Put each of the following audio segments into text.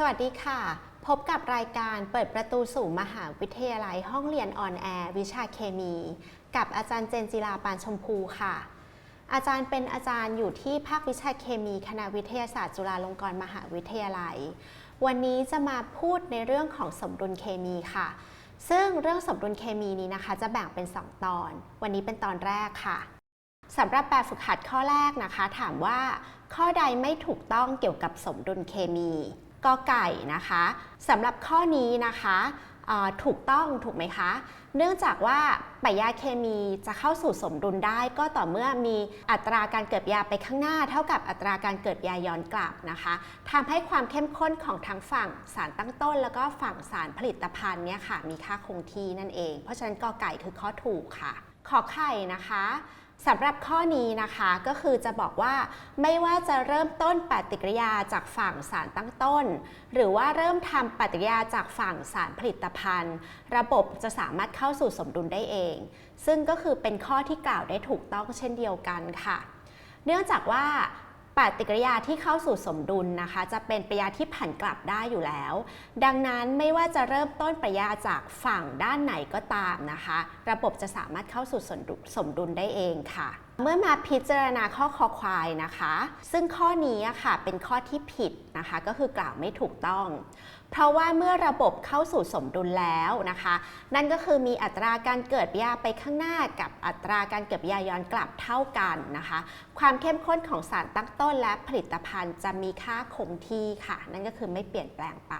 สวัสดีค่ะ พบกับรายการเปิดประตูสู่มหาวิทยาลัยห้องเรียนออนแอร์วิชาเคมี กับอาจารย์เจนจิราปานชมพูค่ะ อาจารย์เป็นอาจารย์อยู่ที่ภาควิชาเคมีคณะวิทยาศาสตร์จุฬาลงกรณ์มหาวิทยาลัย วันนี้จะมาพูดในเรื่องของสมดุลเคมีค่ะ ซึ่งเรื่องสมดุลเคมีนี้นะคะ จะแบ่งเป็น 2 ตอน วันนี้เป็นตอนแรกค่ะสำหรับแบบฝึกหัดข้อแรกนะคะ ถามว่า ข้อใดไม่ถูกต้องเกี่ยวกับสมดุลเคมี กอไก่นะคะสำหรับข้อนี้นะคะถูกต้องถูกไหมคะ เนื่องจากว่าปยาเคมีจะเข้าสู่สมดุลได้ก็ต่อเมื่อมีอัตราการเกิดยาไปข้างหน้า เท่ากับอัตราการเกิดยาย้อนกลับนะคะทำให้ความเข้มข้นของทั้งฝั่งสารตั้งต้น แล้วก็ฝั่งสารผลิตภัณฑ์เนี่ยค่ะมีค่าคงที่นั่นเอง เพราะฉะนั้นกอไก่คือข้อถูกค่ะ ขอไข่นะคะ สำหรับข้อนี้นะคะก็คือจะบอกว่าไม่ว่าจะเริ่มต้นปฏิกิริยาจากฝั่งสารตั้งต้น หรือว่าเริ่มทำปฏิกิริยาจากฝั่งสารผลิตภัณฑ์ ระบบจะสามารถเข้าสู่สมดุลได้เอง ซึ่งก็คือเป็นข้อที่กล่าวได้ถูกต้องเช่นเดียวกันค่ะ เนื่องจากว่า ปฏิกิริยาที่เข้าสู่สมดุลนะคะ จะเป็นปฏิกิริยาที่ผันกลับได้อยู่แล้ว ดังนั้นไม่ว่าจะเริ่มต้นปฏิกิริยาจากฝั่งด้านไหนก็ตามนะคะ ระบบจะสามารถเข้าสู่สมดุลสมดลได้เองค่ะเมื่อมาพิจารณาข้อคอควายนะคะ ซึ่งข้อนี้ค่ะเป็นข้อที่ผิดนะคะ ก็คือกล่าวไม่ถูกต้อง เพราะว่าเมื่อระบบเข้าสู่สมดุลแล้วนะคะ นั่นก็คือมีอัตราการเกิดยาไปข้างหน้ากับอัตราการเกิดยาย้อนกลับเท่ากันนะคะ ความเข้มข้นของสารตั้งต้นและผลิตภัณฑ์จะมีค่าคงที่ค่ะ นั่นก็คือไม่เปลี่ยนแปลงไป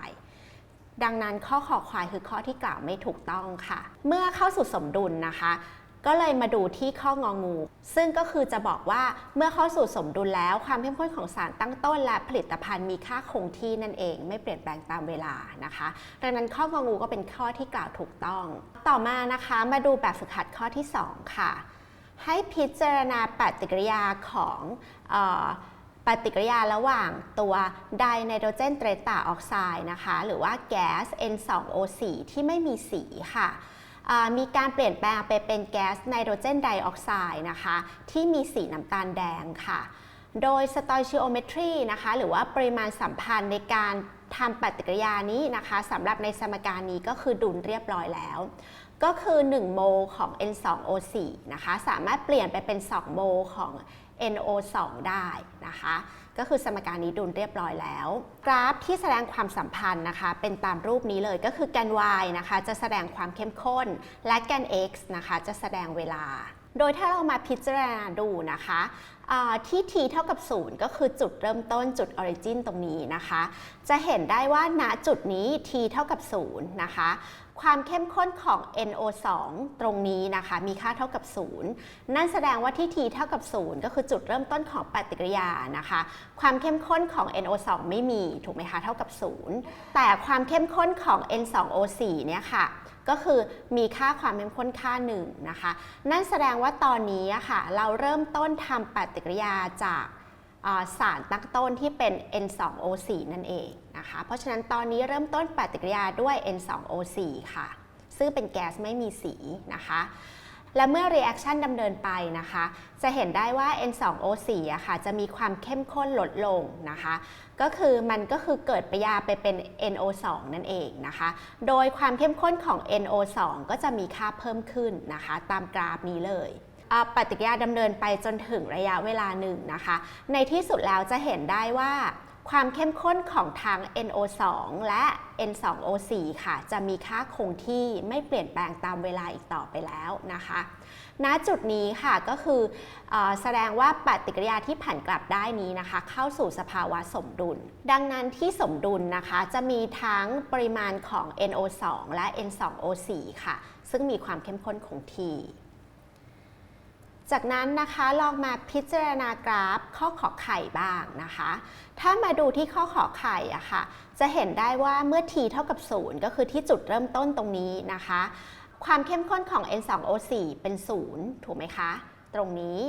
ดังนั้นข้อขอควายคือข้อที่กล่าวไม่ถูกต้องค่ะ เมื่อเข้าสู่สมดุลนะคะ ก็เลยมาดูที่ข้ององู ซึ่งก็คือจะบอกว่าเมื่อเข้าสู่สมดุลแล้วความเข้มข้นของสารตั้งต้นและผลิตภัณฑ์มีค่าคงที่นั่นเอง ไม่เปลี่ยนแปลงตามเวลานะคะ ดังนั้นข้ององูก็เป็นข้อที่กล่าวถูกต้อง ต่อมานะคะมาดูแบบฝึกหัดข้อที่ 2 ค่ะ ให้พิจารณาปฏิกิริยาของออปฏิกิริยาระหว่างตัวไดไนโตรเจนเตรตาออกไซด์นะคะ หรือว่าแก๊ส N2O4 ที่ไม่มีสีค่ะ มีการเปลี่ยนแปลงไปเป็นแก๊สไนโตรเจนไดออกไซด์นะคะที่มีสีน้ำตาลแดงค่ะ โดยสตอยชิโอเมตรีนะคะหรือว่าปริมาณสัมพันธ์ในการทำปฏิกิริยานี้นะคะสำหรับในสมการนี้ก็คือดุลเรียบร้อยแล้ว ก็คือ 1 โมลของ N2O4 นะคะ สามารถเปลี่ยนไปเป็น 2 โมลของ NO2 ได้นะคะ ก็คือสมการนี้ดุลเรียบร้อยแล้ว กราฟที่แสดงความสัมพันธ์นะคะ เป็นตามรูปนี้เลยก็คือแกน y นะคะ จะแสดงความเข้มข้น และแกน x นะคะ จะแสดงเวลา โดยถ้าเรามาพิจารณาดูนะคะที่ t เท่ากับ 0 ก็คือจุดเริ่มต้นจุด origin ตรงนี้นะคะ จะเห็นได้ว่าณจุดนี้ t เท่ากับ 0 นะคะ ความเข้มข้นของ NO2 ตรงนี้นะคะ มีค่าเท่ากับ 0 นั่นแสดงว่าที่ t เท่ากับ 0 ก็คือจุดเริ่มต้นของปฏิกิริยานะคะ ความเข้มข้นของ NO2 ไม่มีถูกไหมคะเท่ากับ 0 แต่ความเข้มข้นของ N2O4 เนี่ยค่ะก็คือมีค่าความเข้มข้นค่าหนึ่งนะคะ นั่นแสดงว่าตอนนี้ค่ะ เราเริ่มต้นทำปฏิกิริยาจากสารตั้งต้นที่เป็น N2O4 นั่นเอง นะคะ เพราะฉะนั้นตอนนี้เริ่มต้นปฏิกิริยาด้วย N2O4 ค่ะ ซึ่งเป็นแก๊สไม่มีสีนะคะ และเมื่อ reaction ดำเนินไปนะคะ จะเห็นได้ว่า N2O4 อะค่ะ จะมีความเข้มข้นลดลงนะคะ ก็คือมันก็คือเกิดปยาไปเป็น NO2 นั่นเองนะคะ โดยความเข้มข้นของ NO2 ก็จะมีค่าเพิ่มขึ้นนะคะ ตามกราฟนี้เลยปฏิกิริยาดำเนินไปจนถึงระยะเวลาหนึ่งนะคะ ในที่สุดแล้วจะเห็นได้ว่า ความเข้มข้นของทั้ง NO2 และ N2O4 ค่ะ จะมีค่าคงที่ไม่เปลี่ยนแปลงตามเวลาอีกต่อไปแล้วนะคะ ณ จุดนี้ค่ะก็คืออแสดงว่าปฏิกิริยาที่ผันกลับได้นี้นะคะ เข้าสู่สภาวะสมดุล ดังนั้นที่สมดุลนะคะจะมีทั้งปริมาณของ NO2 และ N2O4 ค่ะ ซึ่งมีความเข้มข้นคงที่ จากนั้นนะคะลองมาพิจารณากราฟข้อขอไข่บ้างนะคะ ถ้ามาดูที่ข้อขอไข่อะค่ะ จะเห็นได้ว่าเมื่อ t เท่ากับ 0 ก็คือที่จุดเริ่มต้นตรงนี้นะคะ ความเข้มข้นของ N2O4 เป็น 0 ถูกไหมคะ ตรงนี้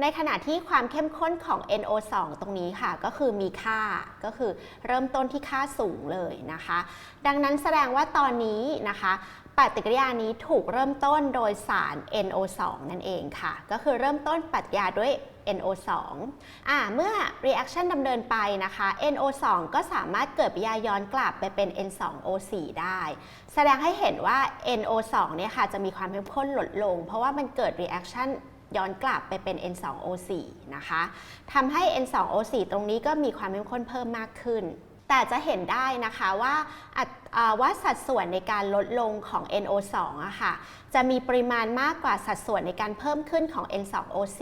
ในขณะที่ความเข้มข้นของ NO2 ตรงนี้ค่ะ ก็คือมีค่าก็คือเริ่มต้นที่ค่าสูงเลยนะคะ ดังนั้นแสดงว่าตอนนี้นะคะ ปฏิกิริยานี้ถูกเริ่มต้นโดยสาร NO2 นั่นเองค่ะ ก็คือเริ่มต้นปฏิกิริยาด้วย NO2 อ่าเมื่อ reaction ดำเนินไปนะคะ NO2 ก็สามารถเกิดปฏิกิริยาย้อนกลับไปเป็น N2O4 ได้ แสดงให้เห็นว่า NO2 เนี่ยค่ะจะมีความเข้มข้นลดลง เพราะว่ามันเกิด reaction ย้อนกลับไปเป็น N2O4 นะคะทำให้ N2O4 ตรงนี้ก็มีความเข้มข้นเพิ่มมากขึ้น แต่จะเห็นได้นะคะว่าว่าสัดส่วนในการลดลงของ NO2 อะค่ะ จะมีปริมาณมากกว่าสัดส่วนในการเพิ่มขึ้นของ N2O4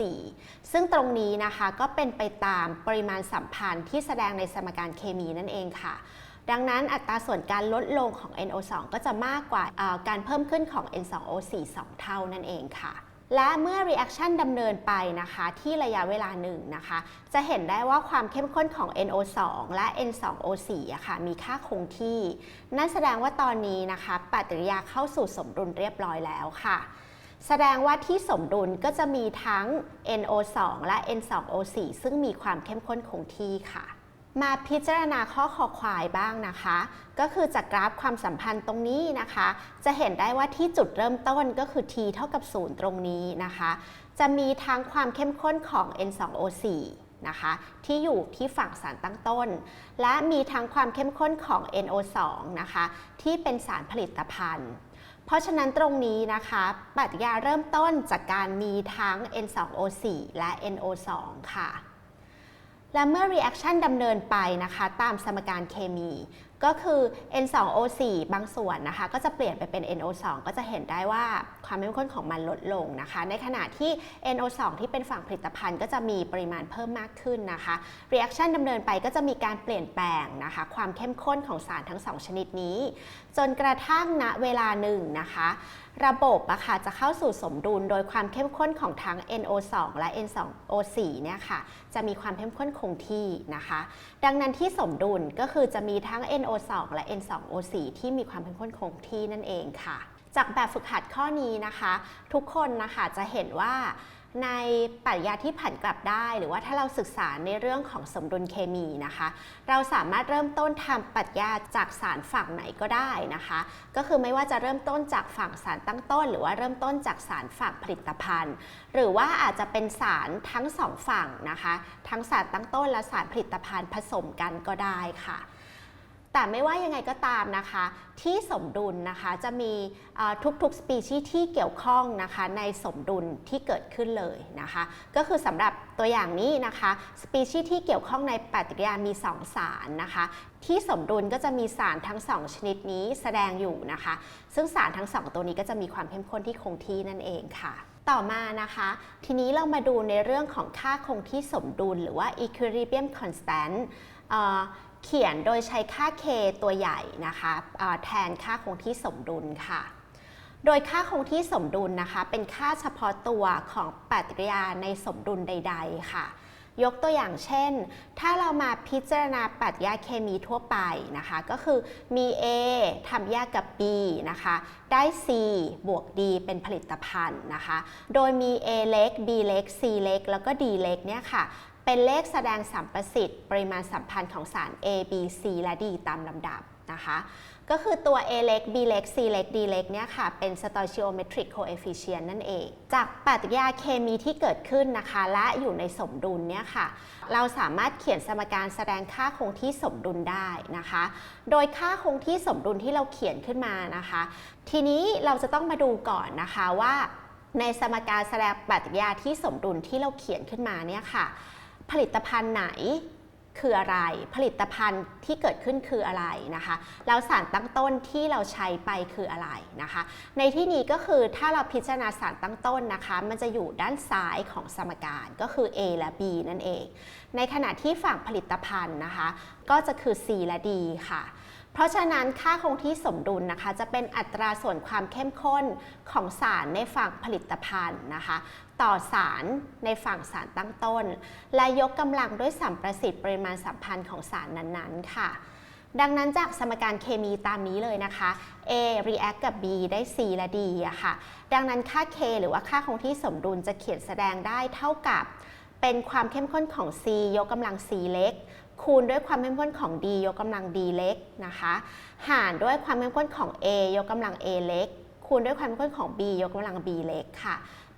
ซึ่งตรงนี้นะคะก็เป็นไปตามปริมาณสัมพันธ์ที่แสดงในสมการเคมีนั่นเองค่ะดังนั้นอัตราส่วนการลดลงของ NO2 ก็จะมากกว่าการเพิ่มขึ้นของ N2O4 2 เท่านั่นเองค่ะ และเมื่อ reaction ดำเนินไปนะคะที่ระยะเวลาหนึ่งนะคะ จะเห็นได้ว่าความเข้มข้นของ NO2 และ N2O4 อะค่ะมีค่าคงที่ นั่นแสดงว่าตอนนี้นะคะปฏิกิริยาเข้าสู่สมดุลเรียบร้อยแล้วค่ะ แสดงว่าที่สมดุลก็จะมีทั้ง NO2 และ N2O4 ซึ่งมีความเข้มข้นคงที่ค่ะ มาพิจารณาข้อคอควายบ้างนะคะ ก็คือจากกราฟความสัมพันธ์ตรงนี้นะคะ จะเห็นได้ว่าที่จุดเริ่มต้นก็คือ t เท่ากับ 0 ตรงนี้นะคะ จะมีทั้งความเข้มข้นของ N2O4 นะคะที่อยู่ที่ฝั่งสารตั้งต้น และมีทั้งความเข้มข้นของ NO2 นะคะที่เป็นสารผลิตภัณฑ์ เพราะฉะนั้นตรงนี้นะคะปฏิกิริยาเริ่มต้นจากการมีทั้ง N2O4 และ NO2 ค่ะ และเมื่อ reaction ดำเนินไปนะคะตามสมการเคมี ก็คือ N2O4 บางส่วนนะคะก็จะเปลี่ยนไปเป็น NO2 ก็จะเห็นได้ว่าความเข้มข้นของมันลดลงนะคะ ในขณะที่ NO2 ที่เป็นฝั่งผลิตภัณฑ์ก็จะมีปริมาณเพิ่มมากขึ้นนะคะ reaction ดำเนินไปก็จะมีการเปลี่ยนแปลงนะคะ ความเข้มข้นของสารทั้งสองชนิดนี้ จนกระทั่งณเวลาหนึ่งนะคะ ระบบอะค่ะจะเข้าสู่สมดุลโดยความเข้มข้นของทั้ง NO2 และ N2O4 เนี่ยค่ะจะมีความเข้มข้นคงที่นะคะ ดังนั้นที่สมดุลก็คือจะมีทั้ง NO2 และ N2O4 ที่มีความเข้มข้นคงที่นั่นเองค่ะ จากแบบฝึกหัดข้อนี้นะคะ ทุกคนนะคะจะเห็นว่า ในปริญญาที่ผันกลับได้ หรือว่าถ้าเราศึกษาในเรื่องของสมดุลเคมีนะคะ เราสามารถเริ่มต้นทำปรัชญาจากสารฝั่งไหนก็ได้นะคะ ก็คือไม่ว่าจะเริ่มต้นจากฝั่งสารตั้งต้น หรือว่าเริ่มต้นจากสารฝั่งผลิตภัณฑ์ หรือว่าอาจจะเป็นสารทั้งสองฝั่งนะคะ ทั้งสารตั้งต้นและสารผลิตภัณฑ์ผสมกันก็ได้ค่ะ แต่ไม่ว่ายังไงก็ตามนะคะ ที่สมดุลนะคะจะมีทุกๆสปีชีส์ที่เกี่ยวข้องนะคะในสมดุลที่เกิดขึ้นเลยนะคะ ก็คือสำหรับตัวอย่างนี้นะคะสปีชีส์ที่เกี่ยวข้องในปฏิกิริยามี 2 สารนะคะ ที่สมดุลก็จะมีสารทั้ง 2 ชนิดนี้แสดงอยู่นะคะ ซึ่งสารทั้ง 2 ตัวนี้ก็จะมีความเข้มข้นที่คงที่นั่นเองค่ะต่อมานะคะ ทีนี้เรามาดูในเรื่องของค่าคงที่สมดุลหรือว่า equilibrium constant เขียนโดยใช้ค่า k ตัวใหญ่นะคะแทนค่าคงที่สมดุลค่ะ โดยค่าคงที่สมดุลนะคะ เป็นค่าเฉพาะตัวของปฏิกิริยาในสมดุลใด ๆ ค่ะ ยกตัวอย่างเช่น ถ้าเรามาพิจารณาปฏิกิริยาเคมีทั่วไปนะคะ ก็คือมี A ทำแยกกับ B นะคะ ได้ C บวก D เป็นผลิตภัณฑ์นะคะ โดยมี A เล็ก B เล็ก C เล็ก แล้วก็ D เล็กเนี่ยค่ะ เป็นเลขแสดงสัมประสิทธิ์ ปริมาณสัมพันธ์ของสาร A B C และ D ตามลำดับนะคะ ก็คือตัว A เล็ก B เล็ก C เล็ก D เล็กเนี่ยค่ะ เป็น stoichiometric coefficient นั่นเอง จากปฏิกิริยาเคมีที่เกิดขึ้นนะคะ และอยู่ในสมดุลเนี่ยค่ะ เราสามารถเขียนสมการแสดงค่าคงที่สมดุลได้นะคะ โดยค่าคงที่สมดุลที่เราเขียนขึ้นมานะคะ ทีนี้เราจะต้องมาดูก่อนนะคะว่าในสมการแสดงปฏิกิริยาที่สมดุลที่เราเขียนขึ้นมาเนี่ยค่ะ ผลิตภัณฑ์ไหนคืออะไร ผลิตภัณฑ์ที่เกิดขึ้นคืออะไรนะคะ แล้วสารตั้งต้นที่เราใช้ไปคืออะไรนะคะ ในที่นี้ก็คือถ้าเราพิจารณาสารตั้งต้นนะคะ มันจะอยู่ด้านซ้ายของสมการก็คือ A และ B นั่นเอง ในขณะที่ฝั่งผลิตภัณฑ์นะคะ ก็จะคือ C และ D ค่ะ เพราะฉะนั้นค่าคงที่สมดุลนะคะ จะเป็นอัตราส่วนความเข้มข้นของสารในฝั่งผลิตภัณฑ์นะคะ ต่อสารในฝั่งสารตั้งต้น และยกกำลังด้วยสัมประสิทธิ์ปริมาณสัมพันธ์ของสารนั้นๆ ค่ะ ดังนั้นจากสมการเคมีตามนี้เลยนะคะ A react กับ B ได้ C และ D อะค่ะ ดังนั้นค่า K หรือว่าค่าคงที่สมดุลจะเขียนแสดงได้เท่ากับ เป็นความเข้มข้นของ C ยกกำลัง C เล็ก คูณด้วยความเข้มข้นของ D ยกกำลัง D เล็กนะคะ หารด้วยความเข้มข้นของ A ยกกำลัง A เล็กคูณด้วยความเข้มข้นของ B ยกกำลัง B เล็กค่ะ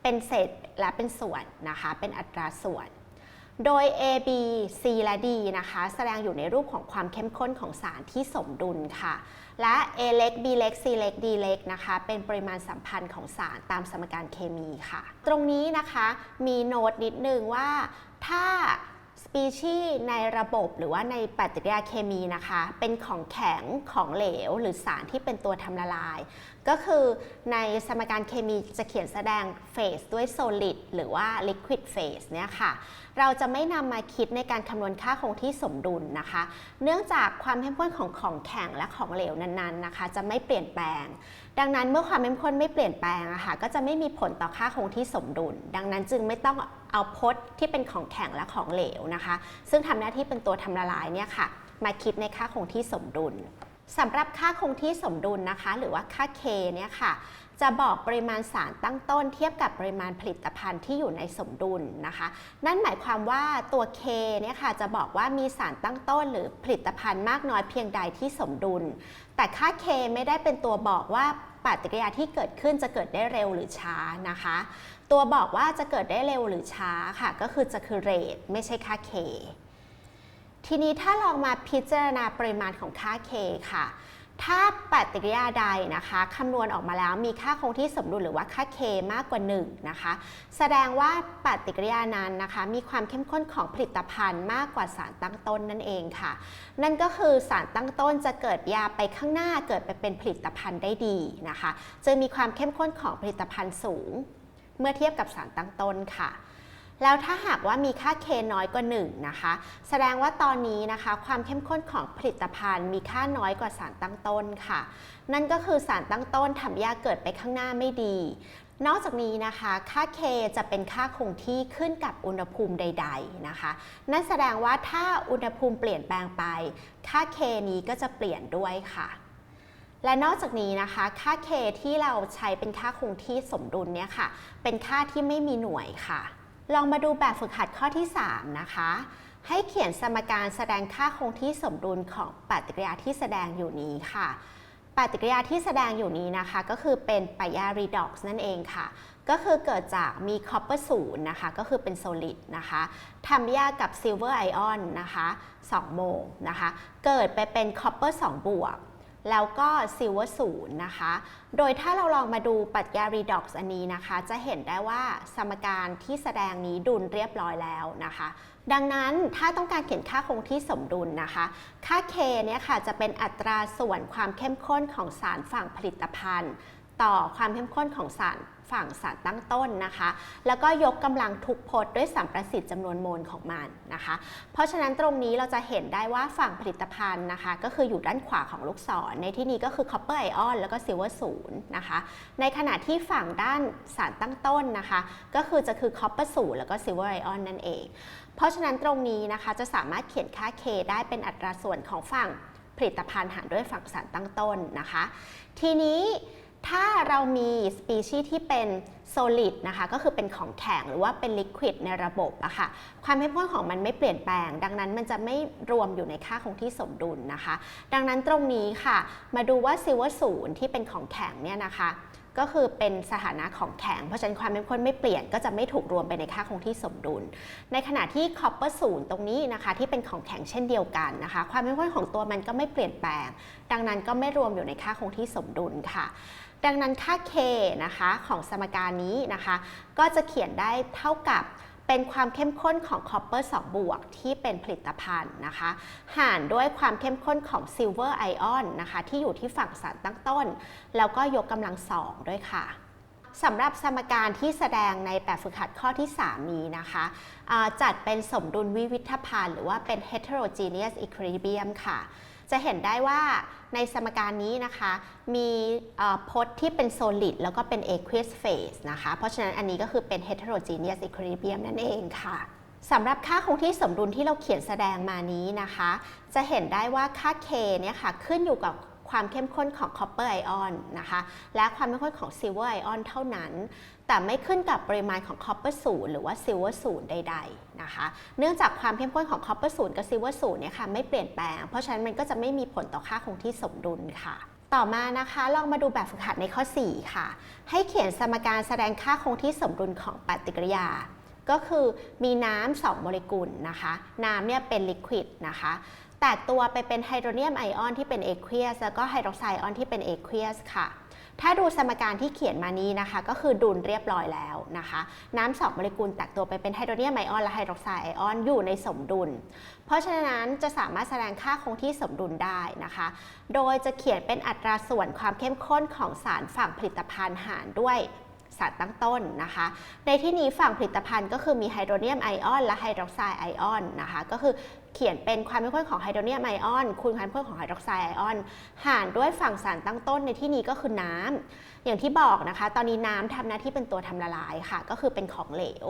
เป็นเศษและเป็นส่วนนะคะ เป็นอัตราส่วน โดย A B C และ D นะคะ แสดงอยู่ในรูปของความเข้มข้นของสารที่สมดุลค่ะ และ A เล็ก B เล็ก C เล็ก D เล็กนะคะ เป็นปริมาณสัมพันธ์ของสารตามสมการเคมีค่ะ ตรงนี้นะคะมีโน้ตนิดนึงว่าถ้าสปีชีในระบบหรือว่าในปฏิกิริยาเคมีนะคะ เป็นของแข็งของเหลว หรือสารที่เป็นตัวทำละลาย ก็คือในสมการเคมีจะเขียนแสดงเฟสด้วย solid หรือว่า liquid phase เนี่ยค่ะ เราจะไม่นำมาคิดในการคำนวณค่าคงที่สมดุลนะคะ เนื่องจากความเข้มข้นของของแข็งและของเหลวนั้นๆนะคะ จะไม่เปลี่ยนแปลง ดังนั้นเมื่อความเข้มข้นไม่เปลี่ยนแปลงอะค่ะก็จะไม่มีผลต่อค่าคงที่สมดุล ดังนั้นจึงไม่ต้องเอาพจน์ที่เป็นของแข็งและของเหลวนะคะ ซึ่งทำหน้าที่เป็นตัวทำละลายเนี่ยค่ะ มาคิดในค่าคงที่สมดุล สำหรับค่าคงที่สมดุลนะคะ หรือว่าค่า K เนี่ยค่ะ จะบอกปริมาณสารตั้งต้นเทียบกับปริมาณผลิตภัณฑ์ที่อยู่ในสมดุลนะคะ นั่นหมายความว่าตัว K เนี่ยค่ะ จะบอกว่ามีสารตั้งต้นหรือผลิตภัณฑ์มากน้อยเพียงใดที่สมดุล แต่ค่า K ไม่ได้เป็นตัวบอกว่าปฏิกิริยาที่เกิดขึ้นจะเกิดได้เร็วหรือช้านะคะ ตัวบอกว่าจะเกิดได้เร็วหรือช้าค่ะ ก็คือจะคือเรทไม่ใช่ค่า K ทีนี้ถ้าลองมาพิจารณาปริมาณของค่า K ค่ะ ถ้าปฏิกิริยาใดนะคะคำนวณออกมาแล้วมีค่าคงที่สมดุลหรือว่าค่า K มากกว่า1นะคะ แสดงว่าปฏิกิริยานั้นนะคะ มีความเข้มข้นของผลิตภัณฑ์มากกว่าสารตั้งต้นนั่นเองค่ะ นั่นก็คือสารตั้งต้นจะเกิดยาไปข้างหน้าเกิดไปเป็นผลิตภัณฑ์ได้ดีนะคะจึงมีความเข้มข้นของผลิตภัณฑ์สูง เมื่อเทียบกับสารตั้งต้นค่ะ แล้วถ้าหากว่ามีค่า K น้อยกว่า1นะคะ แสดงว่าตอนนี้นะคะ ความเข้มข้นของผลิตภัณฑ์ มีค่าน้อยกว่าสารตั้งต้นค่ะ นั่นก็คือสารตั้งต้นทำยาเกิดไปข้างหน้าไม่ดี นอกจากนี้นะคะ ค่า K จะเป็นค่าคงที่ขึ้นกับอุณหภูมิใด ๆนะคะ นั่นแสดงว่าถ้าอุณหภูมิเปลี่ยนแปลงไป ค่า K นี้ก็จะเปลี่ยนด้วยค่ะและนอกจากนี้นะคะ ค่า K ที่เราใช้เป็นค่าคงที่สมดุลเนี่ยค่ะ เป็นค่าที่ไม่มีหน่วยค่ะ ลองมาดูแบบฝึกหัดข้อที่ 3 นะคะ ให้เขียนสมการแสดงค่าคงที่สมดุลของปฏิกิริยาที่แสดงอยู่นี้ค่ะปฏิกิริยาที่แสดงอยู่นี้นะคะ ก็คือเป็นปฏิกิริยา redox นั่นเองค่ะ ก็คือเกิดจากมี copper ศูนย์นะคะ ก็คือเป็น solid นะคะทำยากับ silver ion นนะคะ2โมงนะคะ เกิดไปเป็น copper 2บวก แล้วก็ซิลเวอร์ศูนย์นะคะ โดยถ้าเราลองมาดูปรัชญา redox อันนี้นะคะ จะเห็นได้ว่าสมการที่แสดงนี้ดุลเรียบร้อยแล้วนะคะ ดังนั้นถ้าต้องการเขียนค่าคงที่สมดุลนะคะ ค่า k เนี่ยค่ะจะเป็นอัตราส่วนความเข้มข้นของสารฝั่งผลิตภัณฑ์ ต่อความเข้มข้นของสาร ฝั่งสารตั้งต้นนะคะ แล้วก็ยกกำลังทุกพจน์ด้วยสัมประสิทธิ์จำนวนโมลของมันนะคะ เพราะฉะนั้นตรงนี้เราจะเห็นได้ว่าฝั่งผลิตภัณฑ์นะคะ ก็คืออยู่ด้านขวาของลูกศร ในที่นี้ก็คือ copper ion แล้วก็ silver ศูนย์นะคะ ในขณะที่ฝั่งด้านสารตั้งต้นนะคะ ก็คือจะคือ copper ศูนย์แล้วก็ silver ion นั่นเอง เพราะฉะนั้นตรงนี้นะคะจะสามารถเขียนค่า k ได้เป็นอัตราส่วนของฝั่งผลิตภัณฑ์หารด้วยฝั่งสารตั้งต้นนะคะ ทีนี้ ถ้าเรามีสปีชีส์ที่เป็น solid นะคะก็คือเป็นของแข็งหรือว่าเป็น liquid ในระบบอะค่ะความเข้มข้นของมันไม่เปลี่ยนแปลง ดังนั้นมันจะไม่รวมอยู่ในค่าคงที่สมดุลนะคะ ดังนั้นตรงนี้ค่ะ มาดูว่า silver ศูนย์ที่เป็นของแข็งเนี่ยนะคะก็คือเป็นสถานะของแข็ง เพราะฉะนั้นความเข้มข้นไม่เปลี่ยนก็จะไม่ถูกรวมไปในค่าคงที่สมดุล ในขณะที่ copper ศูนย์ตรงนี้นะคะที่เป็นของแข็งเช่นเดียวกันนะคะ ความเข้มข้นของตัวมันก็ไม่เปลี่ยนแปลง ดังนั้นก็ไม่รวมอยู่ในค่าคงที่สมดุลค่ะ ดังนั้นค่า k นะคะของสมการนี้นะคะ ก็จะเขียนได้เท่ากับเป็นความเข้มข้นของ copper 2บวกที่เป็นผลิตภัณฑ์นะคะ หารด้วยความเข้มข้นของ silver ion นนะคะ ที่อยู่ที่ฝั่งสารตั้งต้น แล้วก็ยกกำลังสองด้วยค่ะสำหรับสมการที่แสดงในแบบฝึกหัดข้อที่ 3 นี้นะคะจัดเป็นสมดุลวิวิธภัณฑ์หรือว่าเป็น heterogeneous equilibrium ค่ะ จะเห็นได้ว่าในสมการนี้นะคะ มีพจน์ที่เป็น solid แล้วก็เป็น aqueous phase นะคะ เพราะฉะนั้นอันนี้ก็คือเป็น heterogeneous equilibrium นั่นเองค่ะสำหรับค่าคงที่สมดุลที่เราเขียนแสดงมานี้นะคะ จะเห็นได้ว่าค่า K เนี่ยค่ะขึ้นอยู่กับ ความเข้มข้นของ copper ion นะคะ และความเข้มข้นของ silver ion เท่านั้น แต่ไม่ขึ้นกับปริมาณของ copper 0หรือว่า silver 0ใดๆนะคะ เนื่องจากความเข้มข้นของ copper 0กับ silver 0เนี่ยค่ะไม่เปลี่ยนแปลง เพราะฉะนั้นมันก็จะไม่มีผลต่อค่าคงที่สมดุลค่ะต่อมานะคะลองมาดูแบบฝึกหัดในข้อ 4 ค่ะ ให้เขียนสมการแสดงค่าคงที่สมดุลของปฏิกิริยา ก็คือมีน้ำ2โมเลกุลนะคะ น้ำเนี่ยเป็นลิควิดนะคะ แตกตัวไปเป็นไฮโดรเนียมไอออนที่เป็นเอควีสแล้วก็ไฮดรอกไซด์ไอออนที่เป็นเอควีสค่ะถ้าดูสมการที่เขียนมานี้นะคะ ก็คือดุลเรียบร้อยแล้วนะคะ น้ำสองโมเลกุลแตกตัวไปเป็นไฮโดรเนียมไอออนและไฮดรอกไซด์ไอออนอยู่ในสมดุล เพราะฉะนั้นจะสามารถแสดงค่าคงที่สมดุลได้นะคะ โดยจะเขียนเป็นอัตราส่วนความเข้มข้นของสารฝั่งผลิตภัณฑ์หารด้วย สารตั้งต้นนะคะ ในที่นี้ฝั่งผลิตภัณฑ์ก็คือมีไฮโดรเนียมไอออนและไฮดรอกไซด์ไอออนนะคะก็คือเขียนเป็นความเข้มข้นของไฮโดรเนียมไอออนคูณความเข้มข้นของไฮดรอกไซด์ไอออนหารด้วยฝั่งสารตั้งต้นในที่นี้ก็คือน้ำอย่างที่บอกนะคะ ตอนนี้น้ำทำหน้าที่เป็นตัวทำละลายค่ะ ก็คือเป็นของเหลว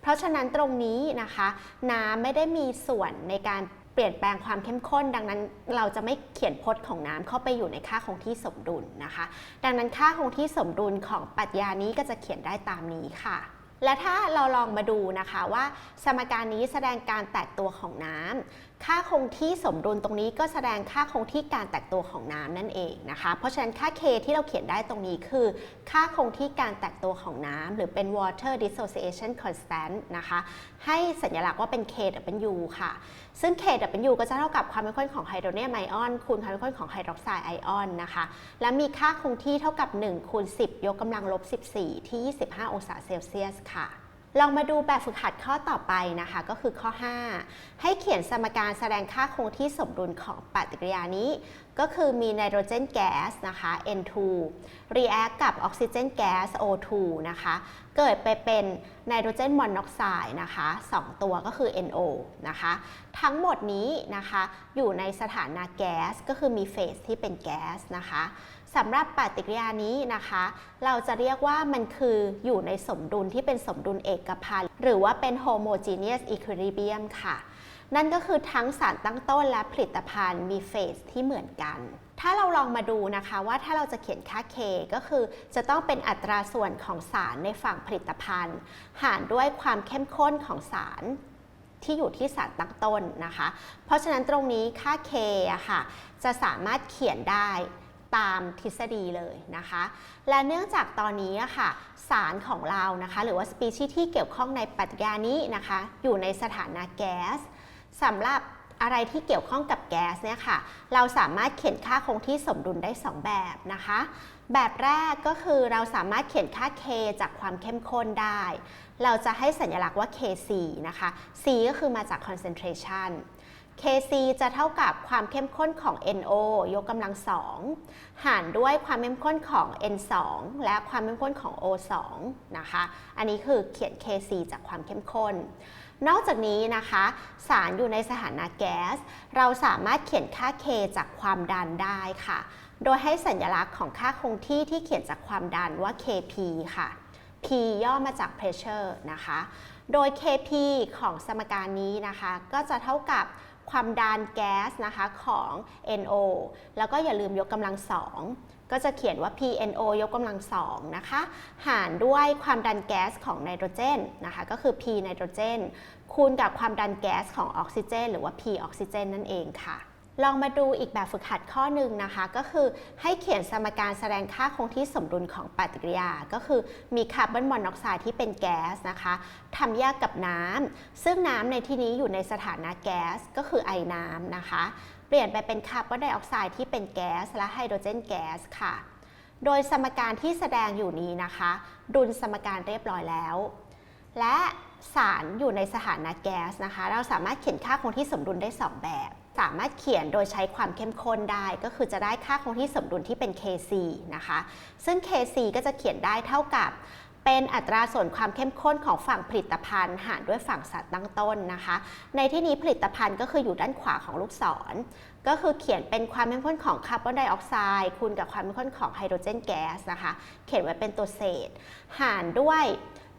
เพราะฉะนั้นตรงนี้นะคะ น้ำไม่ได้มีส่วนในการ เปลี่ยนแปลงความเข้มข้น ดังนั้นเราจะไม่เขียนพจน์ของน้ำเข้าไปอยู่ในค่าคงที่สมดุลนะคะ ดังนั้นค่าคงที่สมดุลของปรัชญานี้ก็จะเขียนได้ตามนี้ค่ะ และถ้าเราลองมาดูนะคะว่า สมการนี้แสดงการแตกตัวของน้ำ ค่าคงที่สมดุลตรงนี้ก็แสดงค่าคงที่การแตกตัวของน้ำนั่นเองนะคะ เพราะฉะนั้นค่า K ที่เราเขียนได้ตรงนี้คือ ค่าคงที่การแตกตัวของน้ำหรือเป็น water dissociation constant นะคะ ให้สัญลักษณ์ว่าเป็น Kw ค่ะ ซึ่ง Kw ก็จะเท่ากับความเข้มข้นของไฮโดรเนียมไอออนคูณความเข้มข้นของไฮดรอกไซด์ไอออนนะคะ และมีค่าคงที่เท่ากับ 1 คูณ 10 ยกกำลังลบ 14 ที่ 25 องศาเซลเซียสค่ะ ลองมาดูแบบฝึกหัดข้อต่อไปนะคะ ก็คือข้อ 5 ให้เขียนสมการแสดงค่าคงที่สมดุลของปฏิกิริยานี้ ก็คือมีไนโตรเจนแก๊สนะคะ N2 react กับออกซิเจนแก๊ส O2 นะคะ เกิดไปเป็นไนโตรเจนมอนอกไซด์นะคะ 2 ตัวก็คือ NO นะคะ ทั้งหมดนี้นะคะอยู่ในสถานะแก๊สก็คือมีเฟสที่เป็นแก๊สนะคะ สำหรับปฏิกิริยานี้นะคะ เราจะเรียกว่ามันคืออยู่ในสมดุลที่เป็นสมดุลเอกพันธ์หรือว่าเป็น homogeneous equilibrium ค่ะ นั่นก็คือทั้งสารตั้งต้นและผลิตภัณฑ์มีเฟสที่เหมือนกัน ถ้าเราลองมาดูนะคะว่าถ้าเราจะเขียนค่า K ก็คือจะต้องเป็นอัตราส่วนของสารในฝั่งผลิตภัณฑ์ หารด้วยความเข้มข้นของสารที่อยู่ที่สารตั้งต้นนะคะ เพราะฉะนั้นตรงนี้ค่า K อะค่ะ จะสามารถเขียนได้ ตามทฤษฎีเลยนะคะ และเนื่องจากตอนนี้ค่ะ สารของเรานะคะ หรือว่าสปีชีส์ที่เกี่ยวข้องในปฏิกิริยานี้นะคะ อยู่ในสถานะแก๊สสำหรับอะไรที่เกี่ยวข้องกับแก๊สเนี่ยค่ะ เราสามารถเขียนค่าคงที่สมดุลได้ 2 แบบนะคะ แบบแรกก็คือเราสามารถเขียนค่า K จากความเข้มข้นได้ เราจะให้สัญลักษณ์ว่า Kc นะคะ C ก็คือมาจาก concentration Kc จะเท่ากับความเข้มข้นของ NO ยกกำลังสองหารด้วยความเข้มข้นของ N2 และความเข้มข้นของ O2 นะคะ อันนี้คือเขียน Kc จากความเข้มข้น นอกจากนี้นะคะ สารอยู่ในสถานะแก๊ส เราสามารถเขียนค่า K จากความดันได้ค่ะ โดยให้สัญลักษณ์ของค่าคงที่ที่เขียนจากความดันว่า Kp ค่ะ P ย่อมาจาก pressure นะคะ โดย Kp ของสมการนี้นะคะ ก็จะเท่ากับ ความดันแก๊สนะคะของ NO แล้วก็อย่าลืมยกกำลังสองก็จะเขียนว่า PNO ยกกำลังสองนะคะ หารด้วยความดันแก๊สของไนโตรเจนนะคะ ก็คือ P ไนโตรเจนคูณกับความดันแก๊สของออกซิเจน หรือว่า P ออกซิเจนนั่นเองค่ะ ลองมาดูอีกแบบฝึกหัดข้อหนึ่งนะคะ ก็คือให้เขียนสมการแสดงค่าคงที่สมดุลของปฏิกิริยา ก็คือมีคาร์บอนมอนอกไซด์ที่เป็นแก๊สนะคะทำแยกกับน้ำซึ่งน้ำในที่นี้อยู่ในสถานะแก๊สก็คือไอน้ำนะคะ เปลี่ยนไปเป็นคาร์บอนไดออกไซด์ที่เป็นแก๊สและไฮโดรเจนแก๊สค่ะ โดยสมการที่แสดงอยู่นี้นะคะ ดุลสมการเรียบร้อยแล้ว และสารอยู่ในสถานะแก๊สนะคะ เราสามารถเขียนค่าคงที่สมดุลได้ 2 แบบ สามารถเขียนโดยใช้ความเข้มข้นได้ ก็คือจะได้ค่าคงที่สมดุลที่เป็น Kc นะคะ ซึ่ง Kc ก็จะเขียนได้เท่ากับเป็นอัตราส่วนความเข้มข้นของฝั่งผลิตภัณฑ์หารด้วยฝั่งสารตั้งต้นนะคะ ในที่นี้ผลิตภัณฑ์ก็คืออยู่ด้านขวาของลูกศร ก็คือเขียนเป็นความเข้มข้นของคาร์บอนไดออกไซด์คูณกับความเข้มข้นของไฮโดรเจนแก๊สนะคะ เขียนไว้เป็นตัวเศษ หารด้วย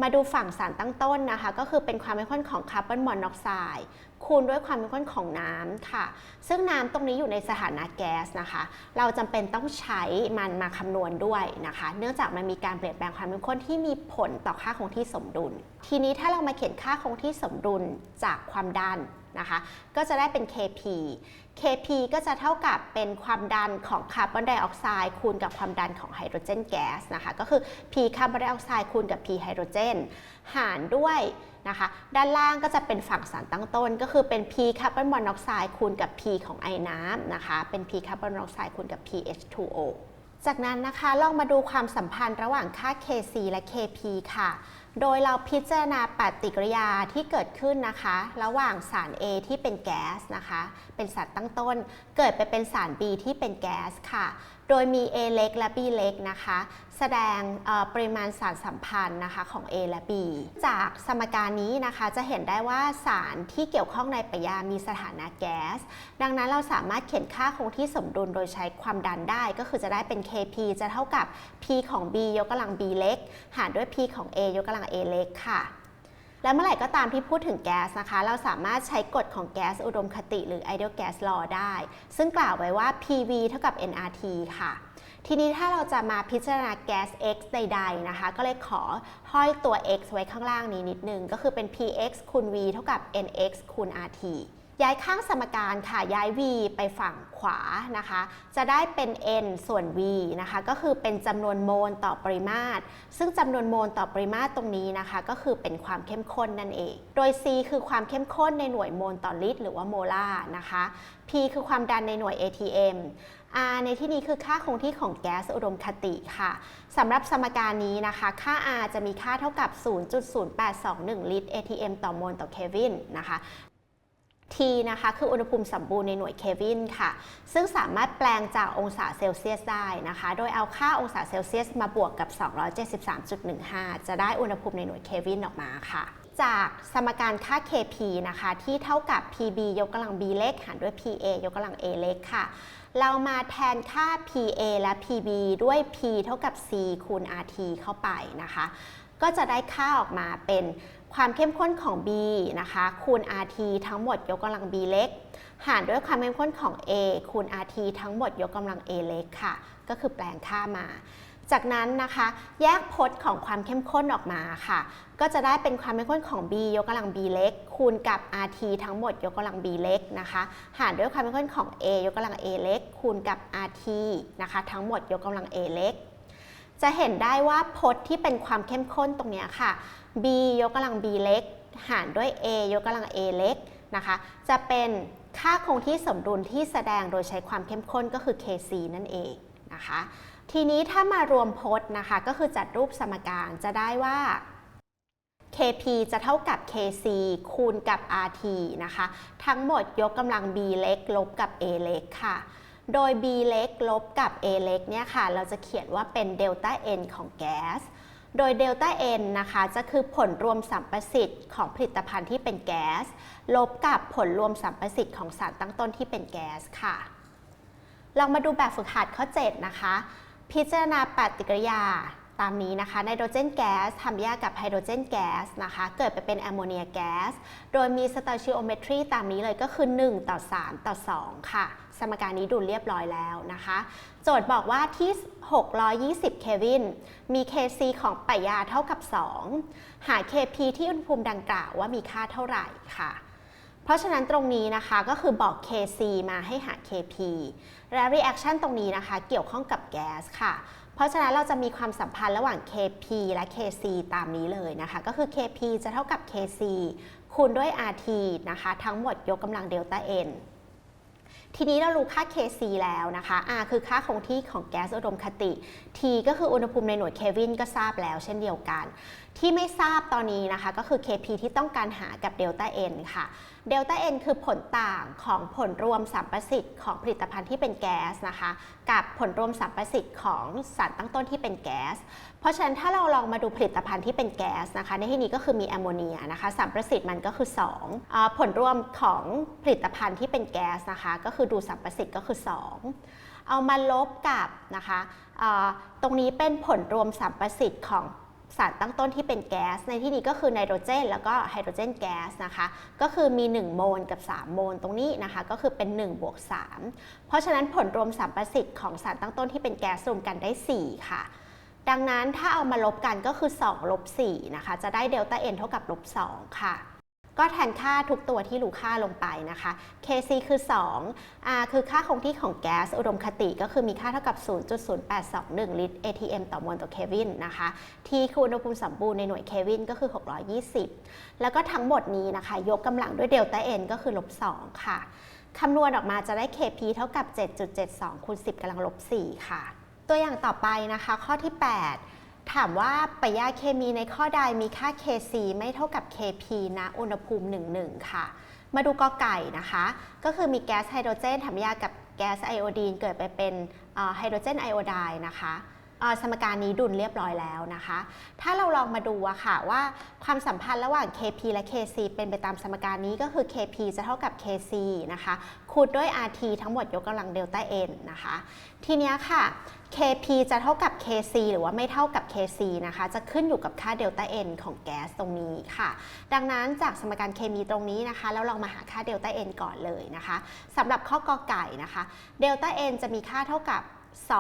มาดูฝั่งสารตั้งต้นนะคะ ก็คือเป็นความเข้มข้นของคาร์บอนมอนอกไซด์ คูณด้วยความเข้มข้นของน้ำค่ะ ซึ่งน้ำตรงนี้อยู่ในสถานะแก๊สนะคะ เราจำเป็นต้องใช้มันมาคำนวณด้วยนะคะ เนื่องจากมันมีการเปลี่ยนแปลงความเข้มข้นที่มีผลต่อค่าคงที่สมดุล ทีนี้ถ้าเรามาเขียนค่าคงที่สมดุลจากความดันนะคะ ก็จะได้เป็น Kp Kp ก็จะเท่ากับเป็นความดันของคาร์บอนไดออกไซด์คูณกับความดันของไฮโดรเจนแก๊สนะคะ ก็คือ P คาร์บอนไดออกไซด์คูณกับ P ไฮโดรเจน หารด้วยนะคะ ด้านล่างก็จะเป็นฝั่งสารตั้งต้น ก็คือเป็น P คาร์บอนมอนอกไซด์คูณกับ P ของไอน้ำนะคะ เป็น P คาร์บอนมอนอกไซด์คูณกับ pH2O จากนั้นนะคะลองมาดูความสัมพันธ์ระหว่างค่า Kc และ Kp ค่ะ โดยเราพิจารณาปฏิกิริยาที่เกิดขึ้นนะคะ ระหว่างสาร A ที่เป็นแก๊สนะคะ เป็นสารตั้งต้น เกิดไปเป็นสาร B ที่เป็นแก๊สค่ะ โดยมี A เล็กและ B เล็กนะคะ แสดงปริมาณสารสัมพันธ์นะคะของ A และ B จากสมการนี้นะคะจะเห็นได้ว่าสารที่เกี่ยวข้องในปริยามีสถานะแก๊ส ดังนั้นเราสามารถเขียนค่าคงที่สมดุลโดยใช้ความดันได้ก็คือจะได้เป็น Kp จะเท่ากับ P ของ B ยกกำลัง B เล็ก หารด้วย P ของ A ยกกำลัง A เล็กค่ะและเมื่อไหร่ก็ตามที่พูดถึงแก๊สนะคะ เราสามารถใช้กฎของแก๊สอุดมคติหรือ ideal gas law ได้ ซึ่งกล่าวไว้ว่า PV เท่ากับ nRT ค่ะ ทีนี้ถ้าเราจะมาพิจารณาแก๊ส X ใดๆนะคะ ก็เลยขอห้อยตัว X ไว้ข้างล่างนี้นิดนึง ก็คือเป็น PX คูณ V เท่ากับ NX คูณ RT ย้ายข้างสมการค่ะ ย้าย v ไปฝั่งขวานะคะ จะได้เป็น n ส่วน v นะคะ ก็คือเป็นจำนวนโมลต่อปริมาตร ซึ่งจำนวนโมลต่อปริมาตรตรงนี้นะคะ ก็คือเป็นความเข้มข้นนั่นเอง โดย c คือความเข้มข้นในหน่วยโมลต่อลิตร หรือว่าโมลาร์นะคะ p คือความดันในหน่วย atm R ในที่นี้คือค่าคงที่ของแก๊สอุดมคติค่ะสำหรับสมการนี้นะคะ ค่า R จะมีค่าเท่ากับ 0.0821 ลิตร atm ต่อโมลต่อเควินนะคะ T นะคะคืออุณหภูมิสมบูรณ์ในหน่วยเควินค่ะ ซึ่งสามารถแปลงจากองศาเซลเซียสได้นะคะ โดยเอาค่าองศาเซลเซียสมาบวกกับ 273.15 จะได้อุณหภูมิในหน่วยเควินออกมาค่ะจากสมการค่า Kp นะคะ ที่เท่ากับ Pb ยกกำลัง b เล็กหารด้วย Pa ยกกำลัง a เล็กค่ะ เรามาแทนค่า Pa และ Pb ด้วย P เท่ากับ C คูณ RT เข้าไปนะคะ ก็จะได้ค่าออกมาเป็นความเข้มข้นของ B นะคะ คูณ RT ทั้งหมดยกกำลัง B เล็ก หารด้วยความเข้มข้นของ A คูณ RT ทั้งหมดยกกำลัง A เล็กค่ะ ก็คือแปลงค่ามา จากนั้นนะคะแยกพจน์ของความเข้มข้นออกมาค่ะ ก็จะได้เป็นความเข้มข้นของ B ยกกำลัง B เล็ก คูณกับ RT ทั้งหมดยกกำลัง B เล็กนะคะ หารด้วยความเข้มข้นของ A ยกกำลัง A เล็ก คูณกับ RT นะคะ ทั้งหมดยกกำลัง A เล็ก จะเห็นได้ว่าพจน์ที่เป็นความเข้มข้นตรงนี้ค่ะ b ยกกำลัง b เล็ก หารด้วย a ยกกำลัง a เล็กนะคะ จะเป็นค่าคงที่สมดุลที่แสดงโดยใช้ความเข้มข้นก็คือ kc นั่นเองนะคะ ทีนี้ถ้ามารวมพจน์นะคะ ก็คือจัดรูปสมการจะได้ว่า kp จะเท่ากับ kc คูณกับ rt นะคะ ทั้งหมดยกกำลัง b เล็ก ลบกับ a เล็กค่ะ โดย b เล็ก ลบกับ a เล็กเนี่ยค่ะ เราจะเขียนว่าเป็นเดลต้า n ของแก๊ส โดยเดลต้า n นะคะ จะคือผลรวมสัมประสิทธิ์ของผลิตภัณฑ์ที่เป็นแก๊ส ลบกับผลรวมสัมประสิทธิ์ของสารตั้งต้นที่เป็นแก๊สค่ะลองมาดูแบบฝึกหัดข้อ 7 นะคะ พิจารณาปฏิกิริยาตามนี้นะคะไนโตรเจนแก๊สทำแยกกับไฮโดรเจนแก๊สนะคะ เกิดไปเป็นแอมโมเนียแก๊ส โดยมีสเต c ชิโอเมตรีตามนี้เลยก็คือ 1 ต่อ 3 ต่อ 2 ค่ะ สมการนี้ดูเรียบร้อยแล้วนะคะ โจทย์บอกว่าที่ 620 เคลวิน มี Kc ของปะยาเท่ากับ 2 หา Kp ที่อุณหภูมิดังกล่าวว่ามีค่าเท่าไหร่ค่ะ เพราะฉะนั้นตรงนี้นะคะก็คือบอก Kc มาให้หา Kp และ reaction ตรงนี้นะคะ เกี่ยวข้องกับแก๊สค่ะ เพราะฉะนั้นเราจะมีความสัมพันธ์ระหว่าง Kp และ Kc ตามนี้เลยนะคะ ก็คือ Kp จะเท่ากับ Kc คูณด้วย RT นะคะ ทั้งหมดยกกำลังเดลต้า n ทีนี้เรารู้ค่า Kc แล้วนะคะ R คือค่าคงที่ของแก๊สอุดมคติ T ก็คืออุณหภูมิในหน่วยเควินก็ทราบแล้วเช่นเดียวกัน ที่ไม่ทราบตอนนี้นะคะก็คือ Kp ที่ต้องการหากับเดลต้า n ค่ะเดลต้า n คือผลต่างของผลรวมสัมประสิทธิ์ของผลิตภัณฑ์ที่เป็นแก๊สนะคะ กับผลรวมสัมประสิทธิ์ของสารตั้งต้นที่เป็นแก๊ส เพราะฉะนั้นถ้าเราลองมาดูผลิตภัณฑ์ที่เป็นแก๊สนะคะ ในที่นี้ก็คือมีแอมโมเนียนะคะสัมประสิทธิ์มันก็คือ2อผลรวมของผลิตภัณฑ์ที่เป็นแก๊สนะคะ ก็คือดูสัมประสิทธิ์ก็คือ 2 เอามาลบกับนะคะตรงนี้เป็นผลรวมสัมประสิทธิ์ของ สารตั้งต้นที่เป็นแก๊ส ในที่นี้ก็คือไนโตรเจน แล้วก็ไฮโดรเจนแก๊สนะคะ ก็คือมี 1 โมลกับ 3 โมลตรงนี้นะคะ ก็คือเป็น1บวก3เพราะฉะนั้นผลรวมสัมประสิทธิ์ของสารตั้งต้นที่เป็นแก๊สรวมกันได้ 4 ค่ะ ดังนั้นถ้าเอามาลบกันก็คือ 2 ลบ 4 นะคะ จะได้เดลต้า n เท่ากับลบ 2 ค่ะ ก็แทนค่าทุกตัวที่รู้ค่าลงไปนะคะ Kc คือ 2 R คือค่าคงที่ของแก๊สอุดมคติก็คือมีค่าเท่ากับ 0.0821 ลิตร ATM ต่อมวลต่อเควินนะคะ T คืออุณหภูมิสมบูรณ์ในหน่วยเควินก็คือ 620 แล้วก็ทั้งหมดนี้นะคะ ยกกำลังด้วยเดลต้า n ก็คือลบ 2 ค่ะ คำนวณออกมาจะได้ Kp เท่ากับ 7.72คูณ10กำลังลบ 4 ค่ะ ตัวอย่างต่อไปนะคะ ข้อที่ 8 ถามว่าปฏิกิริยาเคมีในข้อใดมีค่า Kc ไม่เท่ากับ Kp ณอุณหภูมิ 11 ค่ะ มาดูกอไก่นะคะ ก็คือมีแก๊สไฮโดรเจนทำปฏิกิริยากับแก๊สไอโอดีนเกิดไปเป็นไฮโดรเจนไอโอไดน์นะคะ สมการนี้ดุลเรียบร้อยแล้วนะคะ ถ้าเราลองมาดูอะค่ะว่าความสัมพันธ์ระหว่าง Kp และ Kc เป็นไปตามสมการนี้ก็คือ Kp จะเท่ากับ Kc นะคะคูณด้วย Rt ทั้งหมดยกกำลังเดลต้า n นะคะ ทีนี้ค่ะ Kp จะเท่ากับ Kc หรือว่าไม่เท่ากับ Kc นะคะ จะขึ้นอยู่กับค่าเดลต้า n ของแก๊สตรงนี้ค่ะ ดังนั้นจากสมการเคมีตรงนี้นะคะ แล้วเรามาหาค่าเดลต้า n ก่อนเลยนะคะสำหรับข้อกอไก่นะคะเดลต้า n จะมีค่าเท่ากับ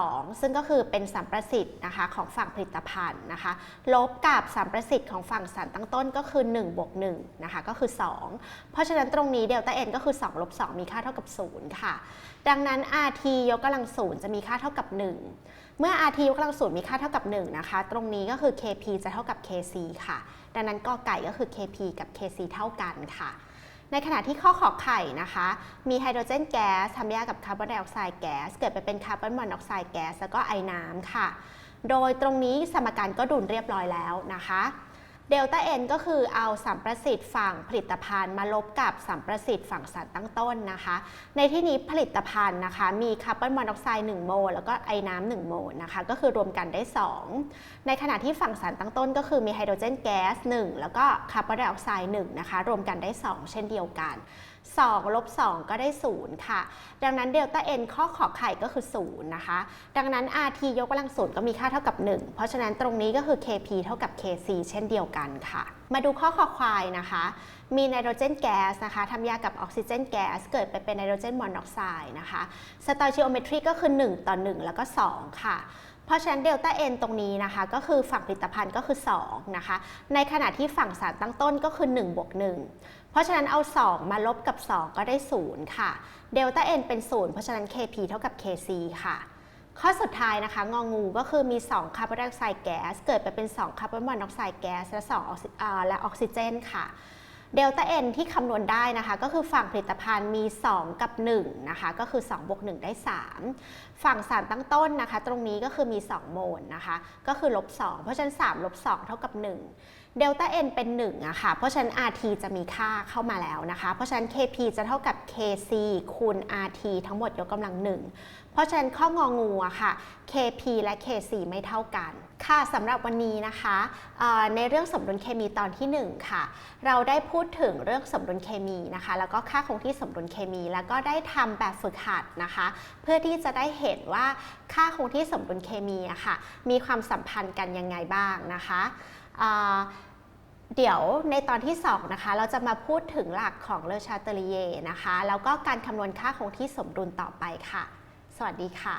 2 ซึ่งก็คือเป็นสัมประสิทธิ์นะคะของฝั่งผลิตภัณฑ์นะคะลบกับสัมประสิทธิ์ของฝั่งสารตั้งต้นก็คือ1บวก1นะคะก็คือ 2 เพราะฉะนั้นตรงนี้เดลต้า n ก็คือ2ลบ2มีค่าเท่ากับ 0 ค่ะ ดังนั้น rt ยกกำลังศูนย์จะมีค่าเท่ากับ 1 เมื่อ rt ยกกำลังศูนย์มีค่าเท่ากับ 1 นะคะ ตรงนี้ก็คือ kp จะเท่ากับ kc ค่ะ ดังนั้นกอไก่ก็คือ kp กับ kc เท่ากันค่ะ ในขณะที่ข้อขอไข่นะคะ มีไฮโดรเจนแก๊สทำยากับคาร์บอนไดออกไซด์แก๊สเกิดไปเป็นคาร์บอนมอนอกไซด์แก๊สแล้วก็ไอน้ำค่ะ โดยตรงนี้สมการก็ดุลเรียบร้อยแล้วนะคะ เดลต้า n ก็คือเอาสัมประสิทธิ์ฝั่งผลิตภัณฑ์มาลบกับสัมประสิทธิ์ฝั่งสารตั้งต้นนะคะ ในที่นี้ผลิตภัณฑ์นะคะ มีคาร์บอนมอนอกไซด์1โมลแล้วก็ไอน้ำ1โมลนะคะ ก็คือรวมกันได้ 2 ในขณะที่ฝั่งสารตั้งต้น ก็คือมีไฮโดรเจนแก๊ส1แล้วก็คาร์บอนไดออกไซด์1นะคะ รวมกันได้ 2 เช่นเดียวกัน2ลบ2ก็ได้ 0 ค่ะ ดังนั้นเดลต้า n ข้อขอไข่ก็คือ 0 นะคะ ดังนั้น rt ยกกำลังศูนย์ก็มีค่าเท่ากับ 1 เพราะฉะนั้นตรงนี้ก็คือ kp เท่ากับ kc เช่นเดียวกันค่ะ มาดูข้อขอควายนะคะ มีไนโตรเจนแก๊สนะคะทำยากับออกซิเจนแก๊สเกิดไปเป็นไนโตรเจนมอนอกไซด์นะคะสต o ชิโอเมตรีก็คือ 1 ต่อ 1 แล้วก็ 2 ค่ะเพราะฉะนั้นเดลต้า n ตรงนี้นะคะ ก็คือฝั่งผลิตภัณฑ์ก็คือ 2 นะคะ ในขณะที่ฝั่งสารตั้งต้นก็คือ1บวก1เพราะฉะนั้นเอา 2 มาลบกับ 2 ก็ได้ 0 ค่ะเดลต้า n เป็น 0 เพราะฉะนั้น kp เท่ากับ kc ค่ะ ข้อสุดท้ายนะคะ งองูก็คือมี 2 คาร์บอนไดออกไซด์แก๊ส เกิดไปเป็น 2 คาร์บอนมอนอกไซด์แก๊ส และ2ออกซิอ่าและออกซิเจนค่ะเดลต้า n ที่คำนวณได้นะคะ ก็คือฝั่งผลิตภัณฑ์มี 2 กับ1นะคะก็คือ2บวก1ได้ 3 ฝั่งสารตั้งต้นนะคะ ตรงนี้ก็คือมี 2 โมลนะคะ ก็คือลบ2เพราะฉะนั้น3ลบ2เท่ากับ1เดลต้า n เป็น1อะค่ะเพราะฉะนั้น rt จะมีค่าเข้ามาแล้วนะคะ เพราะฉะนั้น kp จะเท่ากับ kc คูณ rt ทั้งหมดยกกำลัง1 เพราะฉะนั้นข้ององูอะค่ะ kp และ kc ไม่เท่ากัน ค่ะสำหรับวันนี้นะคะในเรื่องสมดุลเคมีตอนที่ 1 ค่ะ เราได้พูดถึงเรื่องสมดุลเคมีนะคะ แล้วก็ค่าคงที่สมดุลเคมี แล้วก็ได้ทำแบบฝึกหัดนะคะ เพื่อที่จะได้เห็นว่าค่าคงที่สมดุลเคมีอะค่ะ มีความสัมพันธ์กันยังไงบ้างนะคะเเดี๋ยวในตอนที่ 2 นะคะ เราจะมาพูดถึงหลักของเลอชาเตลีเยนะคะ แล้วก็การคำนวณค่าคงที่สมดุลต่อไปค่ะ สวัสดีค่ะ